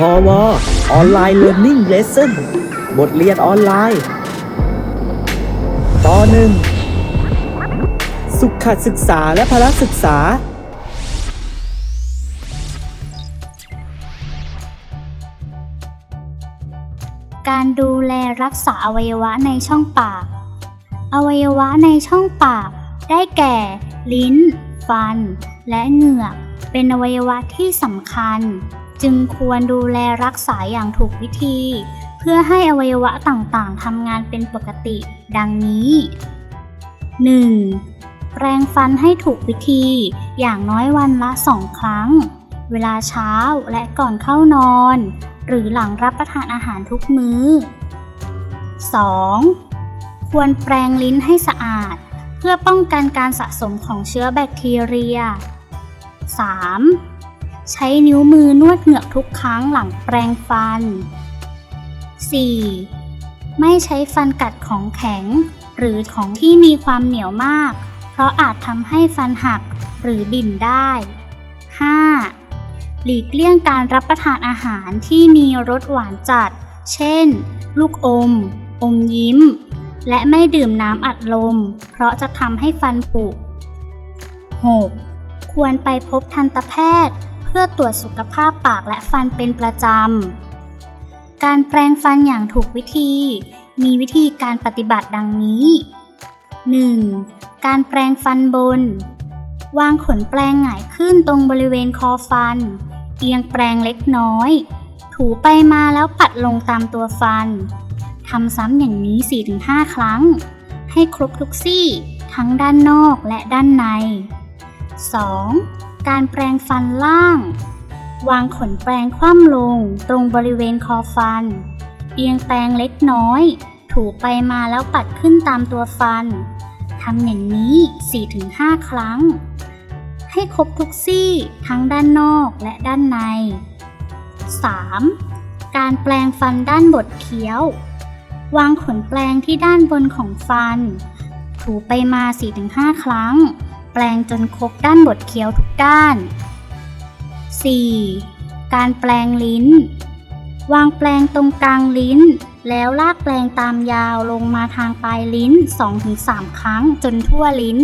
พอวออนไลน์เรียน i ิ g เลส s o n บทเรียนออนไลน์ ตอนหนึ่ง สุขศึกษาและพละศึกษา การดูแลรักษาอวัยวะในช่องปาก อวัยวะในช่องปาก ได้แก่ ลิ้น ฟัน และเหงือก เป็นอวัยวะที่สำคัญ จึงควรดูแลรักษาอย่างถูกวิธี เพื่อให้อวัยวะต่างๆทำงานเป็นปกติ ดังนี้ 1. แปรงฟันให้ถูกวิธี อย่างน้อยวันละสองครั้ง เวลาเช้าและก่อนเข้านอน หรือหลังรับประทานอาหารทุกมื้อ 2. ควรแปรงลิ้นให้สะอาด เพื่อป้องกันการสะสมของเชื้อแบคทีเรีย 3. ใช้นิ้วมือนวดเหงือกทุกครั้งหลังแปรงฟัน 4. ไม่ใช้ฟันกัดของแข็ง หรือของที่มีความเหนียวมาก เพราะอาจทำให้ฟันหักหรือบิ่นได้ 5. หลีกเลี่ยงการรับประทานอาหารที่มีรสหวานจัด เช่น ลูกอม อมยิ้ม และไม่ดื่มน้ำอัดลม เพราะจะทำให้ฟันผุ 6. ควรไปพบทันตแพทย์ พื่อตรวจสุขภาพปากและฟันเป็นประจำ การแปรงฟันอย่างถูกวิธี มีวิธีการปฏิบัติดังนี้ 1. การแปรงฟันบน วางขนแปรงหงายขึ้นตรงบริเวณคอฟัน เอียงแปรงเล็กน้อย ถูไปมาแล้วปัดลงตามตัวฟันทำซ้ำอย่างนี้ 4-5 ครั้ง ให้ครบทุกซี่ ทั้งด้านนอกและด้านใน 2. การแปรงฟันล่าง วางขนแปรงคว่ำลงตรงบริเวณคอฟัน เอียงแปรงเล็กน้อย ถูไปมาแล้วปัดขึ้นตามตัวฟันทำอย่างนี้ 4-5 ครั้ง ให้ครบทุกซี่ทั้งด้านนอกและด้านใน 3. การแปรงฟันด้านบดเคี้ยว วางขนแปรงที่ด้านบนของฟัน ถูไปมา 4-5 ครั้ง แปลงจนครบด้านบดเคี้ยวทุกด้าน 4. การแปลงลิ้น วางแปลงตรงกลางลิ้น แล้วลากแปลงตามยาวลงมาทางปลายลิ้น 2-3 ครั้งจนทั่วลิ้น